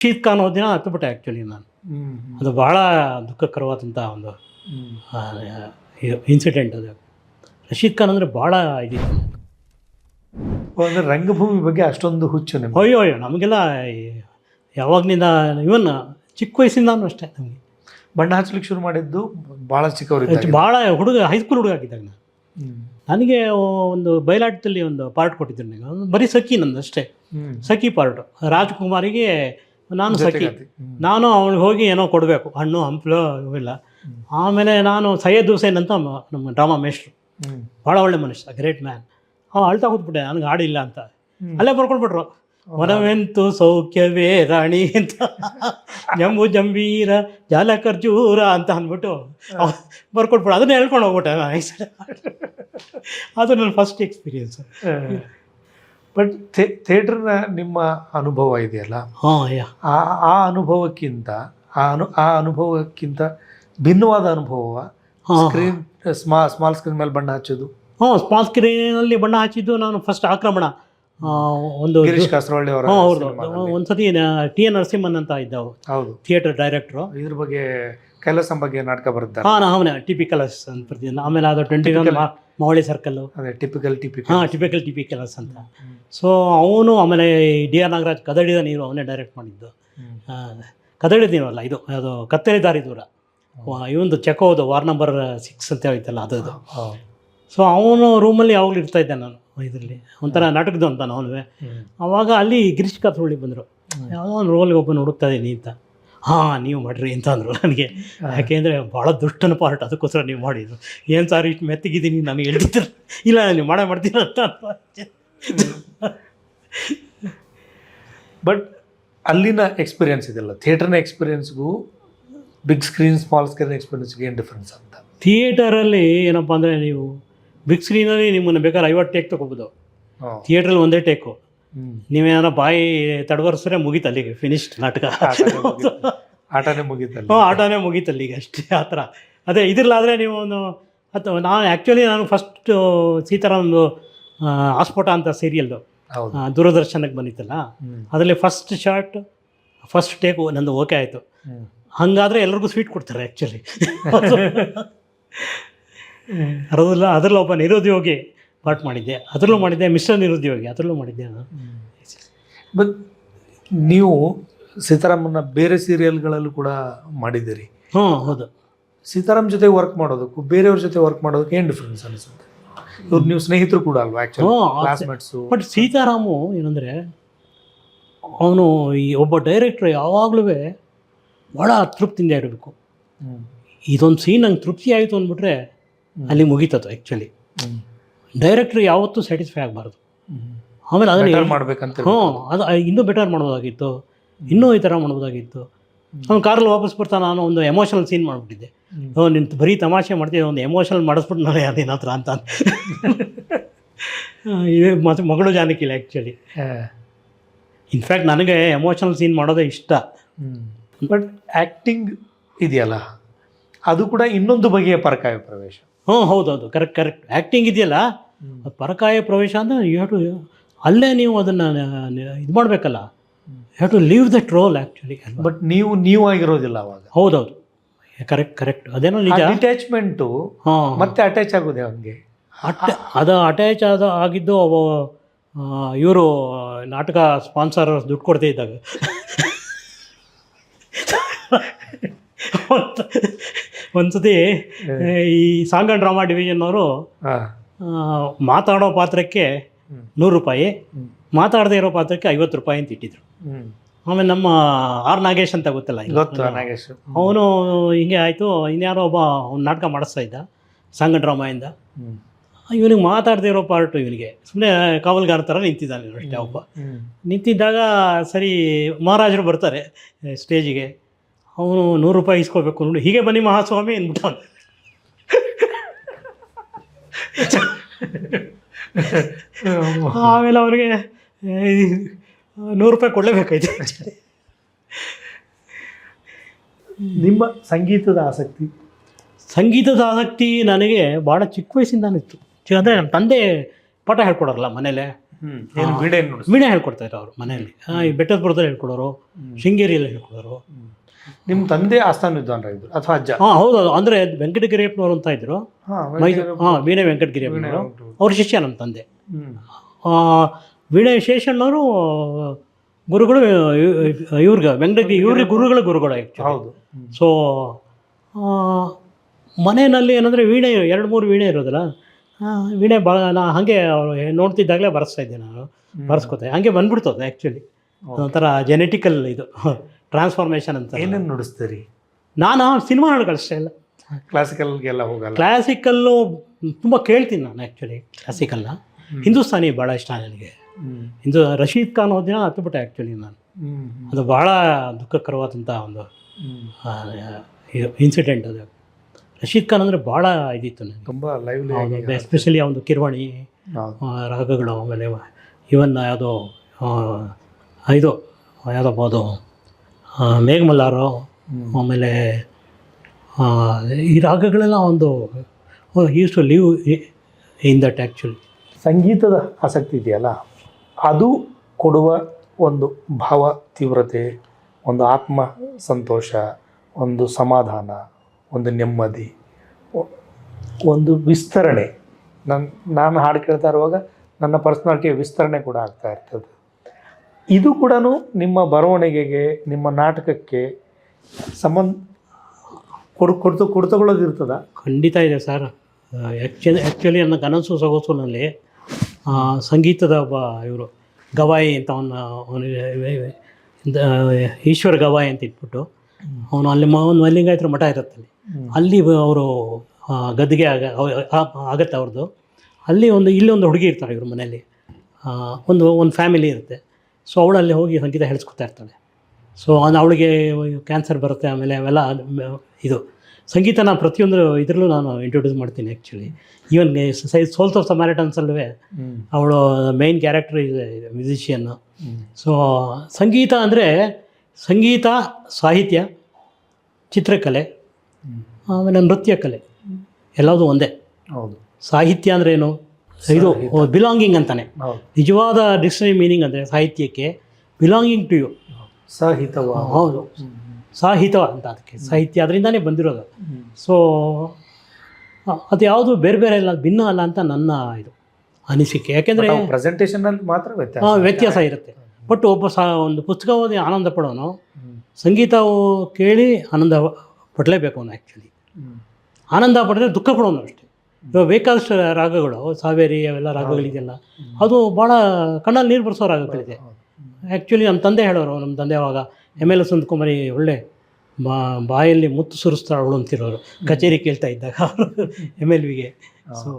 ರಶೀದ್ ಖಾನ್ ದಿನ ಹತ್ತುಬಿಟ್ಟೆ ಆ್ಯಕ್ಚುಲಿ ನಾನು. ಅದು ಭಾಳ ದುಃಖಕರವಾದಂಥ ಒಂದು ಇನ್ಸಿಡೆಂಟ್ ಅದು. ರಶೀದ್ ಖಾನ್ ಅಂದರೆ ಭಾಳ ಇದಿತ್ತು ಅಂದರೆ ರಂಗಭೂಮಿ ಬಗ್ಗೆ ಅಷ್ಟೊಂದು ಹುಚ್ಚು ನಿಮ್ಗೆ? ಅಯ್ಯೋ ಅಯ್ಯೋ ನಮಗೆಲ್ಲ ಯಾವಾಗಲಿಂದ ಇವನ್ ಚಿಕ್ಕ ವಯಸ್ಸಿಂದಾನು ಅಷ್ಟೇ ನಮಗೆ. ಬಣ್ಣ ಹಚ್ಚಲಿಕ್ಕೆ ಶುರು ಮಾಡಿದ್ದು ಭಾಳ ಚಿಕ್ಕವರು ಭಾಳ ಹುಡುಗ ಹೈಸ್ಕೂಲ್ ಹುಡುಗ ಆಗಿದ್ದಾಗ ನಾನು. ನನಗೆ ಒಂದು ಬಯಲಾಟದಲ್ಲಿ ಒಂದು ಪಾರ್ಟ್ ಕೊಟ್ಟಿದ್ರು ನನಗೆ. ಬರೀ ಸಖಿ ನಂದು ಅಷ್ಟೇ. ಸಖಿ ಪಾರ್ಟು ರಾಜ್ಕುಮಾರಿಗೆ ನಾನು ಸಖಿ. ನಾನು ಅವನಿಗೆ ಹೋಗಿ ಏನೋ ಕೊಡಬೇಕು. ಹಣ್ಣು ಹಂಪ್ಲು ಇವೆಲ್ಲ ಆಮೇಲೆ ನಾನು ಸೈಯದ್ ಹುಸೇನ್ ಅಂತ ನಮ್ಮ ಡ್ರಾಮಾ ಮೇಷ್ಟ್ರು. ಭಾಳ ಒಳ್ಳೆ ಮನುಷ್ಯ ಗ್ರೇಟ್ ಮ್ಯಾನ್ ಅವ ಅಳ್ತಾ ಕೂತ್ಬಿಟ್ಟೆ ನನಗೆ ಹಾಡಿಲ್ಲ ಅಂತ. ಅಲ್ಲೇ ಬರ್ಕೊಂಡ್ಬಿಟ್ರು ಮನವೆಂತು ಸೌಖ್ಯವೇ ರಾಣಿ ಅಂತ. ಜಂಬು ಜಂಬೀರ ಜಾಲ ಖರ್ಜೂರ ಅಂತ ಅಂದ್ಬಿಟ್ಟು ಬರ್ಕೊಟ್ಬಿಟ್ಟು ಅದನ್ನ ಹೇಳ್ಕೊಂಡು ಹೋಗ್ಬಿಟ್ಟೆ. ಅದು ನನ್ನ ಫಸ್ಟ್ ಎಕ್ಸ್ಪೀರಿಯನ್ಸ್ ಬಟ್ ಥಿಯೇಟರ್ನ ನಿಮ್ಮ ಅನುಭವ ಇದೆಯಲ್ಲ? ಆ ಆ ಅನುಭವಕ್ಕಿಂತ ಆ ಅನು ಆ ಅನುಭವಕ್ಕಿಂತ ಭಿನ್ನವಾದ ಅನುಭವ ಸ್ಕ್ರೀನ್ ಸ್ಮಾ ಸ್ಮಾಲ್ ಸ್ಕ್ರೀನ್ ಮೇಲೆ ಬಣ್ಣ ಹಚ್ಚೋದು? ಹ್ಞೂ ಸ್ಮಾಲ್ ಸ್ಕ್ರೀನಲ್ಲಿ ಬಣ್ಣ ಹಚ್ಚಿದ್ದು ನಾನು ಫಸ್ಟ್ ಆಕ್ರಮಣ. ಒಂದು ಗಿರೀಶ್ ಕಾಸರವಳ್ಳಿ ಅವರ ಹೌದು. ಒಂದ್ಸತಿ ಟಿ ಎನ್ ನರಸಿಂಹನ್ ಅಂತ ಇದ್ದವು ಹೌದು. Theatre director. ಇದ್ರ ಬಗ್ಗೆ ಕೈಲಾಸಂ ಬಗ್ಗೆ ನಾಟಕ ಬರುತ್ತೆ? ಹಾಂ ಅವನೇ ಟಿಪಿಕಲಸ್ ಅಂತ ಬರ್ತಿದ್ದೆ ಆಮೇಲೆ ಅದು ಟ್ವೆಂಟಿ ಮೌಳಿ ಮಾವಳಿ ಸರ್ಕಲ್ಲು ಅದೇ ಟಿಪಿಕಲ್ ಟಿಪಿಕಲ್. ಹಾಂ ಟಿಪಿಕಲ್ ಟಿಪಿಕಲಸ್ ಅಂತ. ಸೊ ಅವನು ಆಮೇಲೆ ಡಿ ಆರ್ ನಾಗರಾಜ್ ಕದಡಿದ ನೀರು ಅವನೇ ಡೈರೆಕ್ಟ್ ಮಾಡಿದ್ದು. ಕದಡಿದ ನೀರು ಅಲ್ಲ ಇದು ಅದು ಕತ್ತರಿ ದಾರಿ ದೂರ. ಇವೊಂದು ಚೆಕೋದು ವಾರ್ ನಂಬರ್ ಸಿಕ್ಸ್ ಅಂತ ಹೇಳ್ತಲ್ಲ ಅದು ಸೊ ಅವನು ರೂಮಲ್ಲಿ ಯಾವಾಗಲೂ ಇರ್ತಾ ಇದ್ದೆ ನಾನು. ಇದರಲ್ಲಿ. ಒಂಥರ ನಾಟಕದ ಅಂತ ಅವನು ಅವಾಗ ಅಲ್ಲಿ ಗಿರೀಶ್ ಕಾಸರಳ್ಳಿ ಬಂದರು. ಯಾವುದೋ ಒಂದು ರೋಲ್ಗೆ ಒಬ್ಬನ ಹುಡುಕ್ತಾ ಇದ್ದೀನಿ ಅಂತ. ಹಾಂ ನೀವು ಮಾಡಿರಿ ಅಂತ ಅಂದರು ನನಗೆ. ಯಾಕೆಂದರೆ ಭಾಳ ದುಷ್ಟನ ಪಾರ್ಟ್ ಅದಕ್ಕೋಸ್ಕರ ನೀವು ಮಾಡಿದ್ರು ಏನು ಸರ್ ಇಷ್ಟು ಮೆತ್ತಗಿದ್ದೀನಿ ನನಗೆ ಹೇಳ್ತಿದ್ರು? ಇಲ್ಲ ನೀವು ಮಾಡೇ ಮಾಡ್ತೀರ ಅಂತ ಬಟ್ ಅಲ್ಲಿನ ಎಕ್ಸ್ಪೀರಿಯನ್ಸ್ ಇದೆಲ್ಲ ಥಿಯೇಟರ್ನ ಎಕ್ಸ್ಪೀರಿಯನ್ಸ್ಗೂ ಬಿಗ್ ಸ್ಕ್ರೀನ್ ಸ್ಮಾಲ್ ಸ್ಕ್ರೀನ್ ಎಕ್ಸ್ಪೀರಿಯನ್ಸ್ಗೆ ಏನು ಡಿಫ್ರೆನ್ಸ್ ಅಂತ? ಥಿಯೇಟರಲ್ಲಿ ಏನಪ್ಪ ಅಂದರೆ ನೀವು ಬಿಗ್ ಸ್ಕ್ರೀನಲ್ಲಿ ನಿಮ್ಮನ್ನು ಬೇಕಾದ್ರೆ ಐವತ್ತು ಟೇಕ್ ತೊಗೋಬೋದು. ಥಿಯೇಟ್ರಲ್ಲಿ ಒಂದೇ ಟೇಕು ನೀವೇನೋ ನೀವೇನಾರ ಬಾಯಿ ತಡವರ್ಸ್ರೆ ಮುಗೀತು ಅಲ್ಲಿಗೆ ಫಿನಿಶ್ಡ್ ನಾಟಕ. ಆಟನೇ ಮುಗೀತು. ಆಟನೇ ಮುಗೀತಲ್ಲ ಹ್ಞೂ ಆಟನೇ ಮುಗೀತು ಅಲ್ಲಿಗೆ ಅಷ್ಟೇ ಆ ಥರ. ಅದೇ ಇದ್ರಲ್ಲಾದರೆ ನೀವು ಒಂದು ಅಥವಾ ನಾನು ಆ್ಯಕ್ಚುಲಿ ನಾನು ಫಸ್ಟು ಸೀತಾರಾಮ್ದು ಒಂದು ಆಸ್ಫೋಟ ಅಂತ ಸೀರಿಯಲ್ದು ದೂರದರ್ಶನಕ್ಕೆ ಬಂದಿತ್ತಲ್ಲ ಅದರಲ್ಲಿ ಫಸ್ಟ್ ಶಾರ್ಟ್ ಫಸ್ಟ್ ಟೇಕ್ ನಂದು ಓಕೆ ಆಯಿತು. ಹಂಗಾದರೆ ಹಾಗಾದರೆ ಎಲ್ರಿಗೂ ಸ್ವೀಟ್ ಕೊಡ್ತಾರೆ ಆ್ಯಕ್ಚುಲಿ ಅದ್ರಲ್ಲ ಅದರಲ್ಲೂ ಒಬ್ಬ ನಿರುದ್ಯೋಗಿ ಪಾಠ ಮಾಡಿದ್ದೆ. ಅದರಲ್ಲೂ ಮಾಡಿದ್ದೆ ಮಿಸ್ಟರ್ ನಿರುದ್ಯೋಗಿ ಅದರಲ್ಲೂ ಮಾಡಿದ್ದೆ ನಾನು. ಬಟ್ ನೀವು ಸೀತಾರಾಮನ್ನ ಬೇರೆ ಸೀರಿಯಲ್ಗಳಲ್ಲೂ ಕೂಡ ಮಾಡಿದ್ದೀರಿ. ಹ್ಞೂ ಹೌದು. ಸೀತಾರಾಮ್ ಜೊತೆ ವರ್ಕ್ ಮಾಡೋದಕ್ಕೂ ಬೇರೆಯವ್ರ ಜೊತೆ ವರ್ಕ್ ಮಾಡೋದಕ್ಕೆ ಏನು ಡಿಫ್ರೆನ್ಸ್ ಅನಿಸುತ್ತೆ? ಇವ್ರು ನೀವು ಸ್ನೇಹಿತರು ಕೂಡ ಅಲ್ವಾ ಆ್ಯಕ್ಚುಲಿ ಕ್ಲಾಸ್ಮೇಟ್ಸು ಬಟ್ ಸೀತಾರಾಮು ಏನಂದರೆ ಅವನು ಈ ಒಬ್ಬ ಡೈರೆಕ್ಟ್ರ್ ಯಾವಾಗಲೂ ಭಾಳ ಅತೃಪ್ತಿಯಿಂದ ಇರಬೇಕು. ಇದೊಂದು ಸೀನ್ ನಂಗೆ ತೃಪ್ತಿ ಆಯಿತು ಅಂದ್ಬಿಟ್ರೆ ಅಲ್ಲಿ ಮುಗೀತದು ಆ್ಯಕ್ಚುಲಿ ಡೈರೆಕ್ಟ್ರ್ ಯಾವತ್ತೂ ಸ್ಯಾಟಿಸ್ಫೈ ಆಗಬಾರ್ದು. ಆಮೇಲೆ ಅದನ್ನು ಮಾಡ್ಬೇಕಂತ ಹ್ಞೂ ಅದು ಇನ್ನೂ ಬೆಟರ್ ಮಾಡ್ಬೋದಾಗಿತ್ತು. ಇನ್ನೂ ಈ ಥರ ಮಾಡ್ಬೋದಾಗಿತ್ತು. ಅವ್ನು ಕಾರಲ್ಲಿ ವಾಪಸ್ ಬರ್ತಾ ನಾನು ಒಂದು ಎಮೋಷನಲ್ ಸೀನ್ ಮಾಡಿಬಿಟ್ಟಿದ್ದೆ. ನಿಂತು ಬರೀ ತಮಾಷೆ ಮಾಡ್ತಿದ್ದೆ ಒಂದು ಎಮೋಷನಲ್ ಮಾಡಿಸ್ಬಿಟ್ಟು ನಾನು ಅದೇನ ಹತ್ರ ಅಂತ. ಇದು ಮತ್ತು ಮಗಳು ಜಾನಕಿಲ್ಲ ಆ್ಯಕ್ಚುಲಿ ಇನ್ಫ್ಯಾಕ್ಟ್ ನನಗೆ ಎಮೋಷನಲ್ ಸೀನ್ ಮಾಡೋದೇ ಇಷ್ಟ. ಬಟ್ ಆ್ಯಕ್ಟಿಂಗ್ ಇದೆಯಲ್ಲ? ಅದು ಕೂಡ ಇನ್ನೊಂದು ಬಗೆಯ ಪರಕಾಯ ಪ್ರವೇಶ. ಹ್ಞೂ ಹೌದೌದು ಕರೆಕ್ಟ್ ಕರೆಕ್ಟ್ ಆ್ಯಕ್ಟಿಂಗ್ ಇದೆಯಲ್ಲ? ಪರಕಾಯ ಪ್ರವೇಶ ಅಂದರೆ ಯು ಹ್ಯಾವ್ ಟು ಅಲ್ಲೇ ನೀವು ಅದನ್ನು ಇದು ಮಾಡಬೇಕಲ್ಲ? You have to leave that role actually but ನೀವು ನೀವು ಆಗಿರೋದಿಲ್ಲ ಅವಾಗ. ಹೌದೌದು ಕರೆಕ್ಟ್ ಕರೆಕ್ಟ್ ಅದೇನೋ ನಿಜ? ಅಟ್ಯಾಚ್ಮೆಂಟು ಹಾಂ. ಮತ್ತೆ ಅಟ್ಯಾಚ್ ಆಗೋದೇ ಅವನಿಗೆ? ಅಟ್ ಅದು ಅಟ್ಯಾಚ್ ಆದ ಆಗಿದ್ದು ಅವ ಇವರು ನಾಟಕ ಸ್ಪಾನ್ಸರ್ ದುಡ್ಡು ಕೊಡ್ತಾ ಇದ್ದಾಗ. ಒಂದ್ಸತಿ ಈ ಸಾಂಗ್ ಆ್ಯಂಡ್ ಡ್ರಾಮಾ ಡಿವಿಷನ್ ಅವರು ಮಾತಾಡೋ ಪಾತ್ರಕ್ಕೆ. ನೂರು ರೂಪಾಯಿ. ಮಾತಾಡದೇ ಇರೋ ಪಾತ್ರಕ್ಕೆ ಐವತ್ತು ರೂಪಾಯಿ ಅಂತ ಇಟ್ಟಿದ್ರು. ಆಮೇಲೆ ನಮ್ಮ ಆರ್ ನಾಗೇಶ್ ಅಂತ ಗೊತ್ತಲ್ಲ. ನಾಗೇಶ್. ಅವನು ಹಿಂಗೆ ಆಯಿತು ಇನ್ಯಾರೋ ಒಬ್ಬ ಅವ್ನು ನಾಟಕ ಮಾಡಿಸ್ತಾ ಇದ್ದ ಸಾಂಗ್ ಡ್ರಾಮಾಯಿಂದ. ಇವನಿಗೆ ಮಾತಾಡದೇ ಇರೋ ಪಾರ್ಟು ಇವನಿಗೆ. ಸುಮ್ಮನೆ ಕಾವಲ್ಗಾರ ಥರ ನಿಂತಿದ್ದಾನೆ ಅಷ್ಟೇ ಒಬ್ಬ. ನಿಂತಿದ್ದಾಗ ಸರಿ ಮಹಾರಾಜರು ಬರ್ತಾರೆ ಸ್ಟೇಜಿಗೆ. ಅವನು ನೂರು ರೂಪಾಯಿ ಇಸ್ಕೋಬೇಕು ನೋಡಿ. ಹೀಗೆ ಬನ್ನಿ ಮಹಾಸ್ವಾಮಿ ಅಂದ್ಬಿಟ್ಟು ಅವ್ನು. ಆಮೇಲೆ ಅವನಿಗೆ ನೂರು ರೂಪಾಯಿ ಕೊಡಲೇಬೇಕಾಯ್ತು. ನಿಮ್ಮ ಸಂಗೀತದ ಆಸಕ್ತಿ? ಸಂಗೀತದ ಆಸಕ್ತಿ ನನಗೆ ಭಾಳ ಚಿಕ್ಕ ವಯಸ್ಸಿಂದಾನಿತ್ತು ಅಂದರೆ ನಮ್ಮ ತಂದೆ ಪಾಠ ಹೇಳ್ಕೊಡೋರಲ್ಲ ಮನೇಲೆ. ಹ್ಞೂ ಏನು ವೀಣೆ ಹೇಳ್ಕೊಡ್ತಾ ಇದ್ರು ಅವರು ಮನೆಯಲ್ಲಿ. ಆ, ಈ ಬೆಟ್ಟದಪುರದಲ್ಲಿ ಹೇಳ್ಕೊಡೋರು ಶೃಂಗೇರಿಯಲ್ಲಿ ಹೇಳ್ಕೊಡೋರು. ನಿಮ್ಮ ತಂದೆ ಆಸ್ಥಾನ ವಿದ್ವಾನ್ರ ಇದ್ರು ಅಥವಾ ಅಜ್ಜ? ಹಾಂ ಹೌದು ಅಂದರೆ ವೆಂಕಟಗಿರಿಯಪ್ಪನವರು ಅಂತ ಇದ್ರು. ಹಾ, ಮೈಸೂರು ಹಾಂ ವೀಣೆ ವೆಂಕಟಗಿರಿಯಪ್ಪನವರು. ಅವ್ರ ಶಿಷ್ಯ ನಮ್ಮ ತಂದೆ. ವೀಣೆ ಶೇಷಣ್ಣವರು ಗುರುಗಳು ಇವ್ರಿಗೆ ವೆಂಕಟಗಿರಿ ಇವ್ರಿಗೆ ಗುರುಗಳ ಗುರುಗಳು ಹೌದು. ಸೊ ಮನೆಯಲ್ಲಿ ಏನಂದರೆ ವೀಣೆ ಎರಡು ಮೂರು ವೀಣೆ ಇರೋದಿಲ್ಲ? ವೀಣೆ ಭಾಳ ನಾ ಹಾಗೆ ಅವ್ರು ನೋಡ್ತಿದ್ದಾಗಲೇ ಬರೆಸ್ತಾ ಇದ್ದೆ ನಾನು. ಬರ್ಸ್ಕೊತೆ. ಹಾಗೆ ಬಂದ್ಬಿಡ್ತದೆ ಆ್ಯಕ್ಚುಲಿ ಒಂಥರ ಜೆನೆಟಿಕಲ್ ಇದು. ಟ್ರಾನ್ಸ್ಫಾರ್ಮೇಷನ್ ಅಂತ. ಏನೇನು ನುಡಿಸ್ತೀರಿ? ನಾನು ಸಿನಿಮಾ ಹಾಡುಗಳಷ್ಟೇ ಇಲ್ಲ ಕ್ಲಾಸಿಕಲ್ಗೆಲ್ಲ ಹೋಗಲ್ಲ. ಕ್ಲಾಸಿಕಲ್ಲು ತುಂಬ ಕೇಳ್ತೀನಿ ನಾನು ಆ್ಯಕ್ಚುಲಿ ಕ್ಲಾಸಿಕಲ್ನ ಹಿಂದೂಸ್ತಾನಿ ಭಾಳ ಇಷ್ಟ ನನಗೆ. ಹಿಂದೂ ರಶೀದ್ ಖಾನ್ ಹೋದ ದಿನ ಹತ್ತುಬಿಟ್ಟೆ ಆ್ಯಕ್ಚುಲಿ ನಾನು ಅದು ಭಾಳ ದುಃಖಕರವಾದಂಥ ಒಂದು ಇನ್ಸಿಡೆಂಟ್ ಅದು. ರಶೀದ್ ಖಾನ್ ಅಂದರೆ ಭಾಳ ಇದಿತ್ತು ನನಗೆ. ತುಂಬ ಲೈವ್ಲಿ ಎಸ್ಪೆಷಲಿ ಒಂದು ಕಿರ್ವಾಣಿ ರಾಗಗಳು ಆಮೇಲೆ ಇವನ್ ಯಾವುದೋ ಇದು ಯಾವುದೋ ಅದು? ಆ, ಮೇಘಮಲ್ಲಾರು ಹ್ಮ್. ಆಮೇಲೆ ಈ ರಾಗಗಳೆಲ್ಲ ಒಂದು use to live in that actually ಸಂಗೀತದ ಆಸಕ್ತಿ ಇದೆಯಲ್ಲ ಅದು ಕೊಡುವ ಒಂದು ಭಾವ ತೀವ್ರತೆ ಒಂದು ಆತ್ಮ ಸಂತೋಷ ಒಂದು ಸಮಾಧಾನ ಒಂದು ನೆಮ್ಮದಿ ಒಂದು ವಿಸ್ತರಣೆ. ನನ್ನ ನಾನು ಹಾಡು ಕೇಳ್ತಾ ಇರುವಾಗ ನನ್ನ ಪರ್ಸ್ನಾಲಿಟಿಯ ವಿಸ್ತರಣೆ ಕೂಡ ಆಗ್ತಾ ಇರ್ತದೆ. ಇದು ಕೂಡ ನಿಮ್ಮ ಬರವಣಿಗೆಗೆ ನಿಮ್ಮ ನಾಟಕಕ್ಕೆ ಸಂಬಂಧ ಕೊಡು ಕೊಡ್ತು ಕೊಡ್ತಗೊಳ್ಳೋದಿರ್ತದ ಖಂಡಿತ ಇದೆ ಸರ್. ಆ್ಯಕ್ಚುಲಿ ಆ್ಯಕ್ಚುಲಿ ನನ್ನ ಕನಸು ಸೊಗಸುನಲ್ಲಿ ಸಂಗೀತದ ಒಬ್ಬ ಇವರು ಗವಾಯಿ ಅಂತ ಅವನ ಈಶ್ವರ ಗವಾಯಿ ಅಂತ ಇಟ್ಬಿಟ್ಟು ಅವನು ಅಲ್ಲಿ ಒಂದು ಮಲ್ಲಿಂಗಾಯತ್ರ ಮಠ ಇರುತ್ತೆ ಅಲ್ಲಿ ಅವರು ಗದ್ದಿಗೆ ಆಗ ಆಗತ್ತೆ ಅವ್ರದ್ದು ಅಲ್ಲಿ ಒಂದು ಇಲ್ಲಿ ಒಂದು ಹುಡುಗಿ ಇರ್ತಾರೆ ಇವ್ರ ಮನೆಯಲ್ಲಿ. ಒಂದು ಒಂದು ಫ್ಯಾಮಿಲಿ ಇರುತ್ತೆ. ಸೊ ಅವಳು ಅಲ್ಲಿ ಹೋಗಿ ಸಂಗೀತ ಹೇಳಿಸ್ಕೊತಾ ಇರ್ತಾಳೆ. ಸೊ ಅದು ಅವಳಿಗೆ ಕ್ಯಾನ್ಸರ್ ಬರುತ್ತೆ ಆಮೇಲೆ ಅವೆಲ್ಲ ಇದು. ಸಂಗೀತ ಸಂಗೀತನ ಪ್ರತಿಯೊಂದು ಇದರಲ್ಲೂ ನಾನು ಇಂಟ್ರೊಡ್ಯೂಸ್ ಮಾಡ್ತೀನಿ ಆ್ಯಕ್ಚುಲಿ ಈವನ್ ಸೈ ಸೋಲ್ಸ್ ಆಫ್ ಸಮ್ಯಾರಿಟನ್ಸಲ್ಲೂ ಅವಳು ಮೇಯ್ನ್ ಕ್ಯಾರೆಕ್ಟರ್ ಇದೆ ಮ್ಯೂಸಿಷಿಯನ್ನು ಸೊ ಸಂಗೀತ ಅಂದರೆ ಸಂಗೀತ ಸಾಹಿತ್ಯ ಚಿತ್ರಕಲೆ ಆಮೇಲೆ ನೃತ್ಯ ಕಲೆ. ಎಲ್ಲದೂ ಒಂದೇ. ಹೌದು. ಸಾಹಿತ್ಯ ಅಂದರೆ ಏನು? ಇದು ಬಿಲಾಂಗಿಂಗ್ ಅಂತಾನೆ. ನಿಜವಾದ ಡಿಕ್ಷನರಿ ಮೀನಿಂಗ್ ಅಂದರೆ ಸಾಹಿತ್ಯಕ್ಕೆ ಬಿಲಾಂಗಿಂಗ್ ಟು ಯು ಸಾಹಿತವ. ಹೌದು. ಸಾಹಿತ್ಯ ಅಂತ ಅದಕ್ಕೆ. ಸಾಹಿತ್ಯ ಅದರಿಂದನೇ ಬಂದಿರೋದು. ಸೊ ಅದು ಯಾವುದು ಬೇರೆ ಬೇರೆ ಇಲ್ಲ ಭಿನ್ನ ಅಲ್ಲ ಅಂತ ನನ್ನ ಇದು ಅನಿಸಿಕೆ. ಯಾಕೆಂದರೆ ಪ್ರೆಸೆಂಟೇಷನ್ ಅಲ್ಲಿ ಮಾತ್ರ ವ್ಯತ್ಯಾಸ ವ್ಯತ್ಯಾಸ ಇರುತ್ತೆ. ಬಟ್ ಒಬ್ಬ ಸಾ ಒಂದು ಪುಸ್ತಕ ಓದಿ ಆನಂದ ಪಡೋನು. ಸಂಗೀತ ಕೇಳಿ ಆನಂದ ಪಡಲೇಬೇಕು ಅವನು ಆ್ಯಕ್ಚುಲಿ ಆನಂದ ಪಡೆದ್ರೆ ದುಃಖ ಪಡೋನು ಅಷ್ಟೇ. ಬೇಕಾದಷ್ಟು ರಾಗಗಳು ಸಾವೇರಿ ಅವೆಲ್ಲ ರಾಗಗಳಿದೆಯಲ್ಲ ಅದು ಭಾಳ ಕಣ್ಣಲ್ಲಿ ನೀರು ಬರ್ಸೋ ರಾಗಗಳಿದೆ. ಆ್ಯಕ್ಚುಲಿ ನಮ್ಮ ತಂದೆ ಹೇಳೋರು ನಮ್ಮ ತಂದೆ ಅವಾಗ ಎಂ ಎಲ್ ಎಸ್ ಕುಮಾರಿ ಒಳ್ಳೆ ಬಾ ಬಾಯಲ್ಲಿ ಮುತ್ತು ಸುರಿಸ್ತಾಳು ಅಂತಿರೋರು. ಕಚೇರಿ ಕೇಳ್ತಾ ಇದ್ದಾಗ ಅವರು ಎಂ ಎಲ್ ವಿಗೆ ಸೊ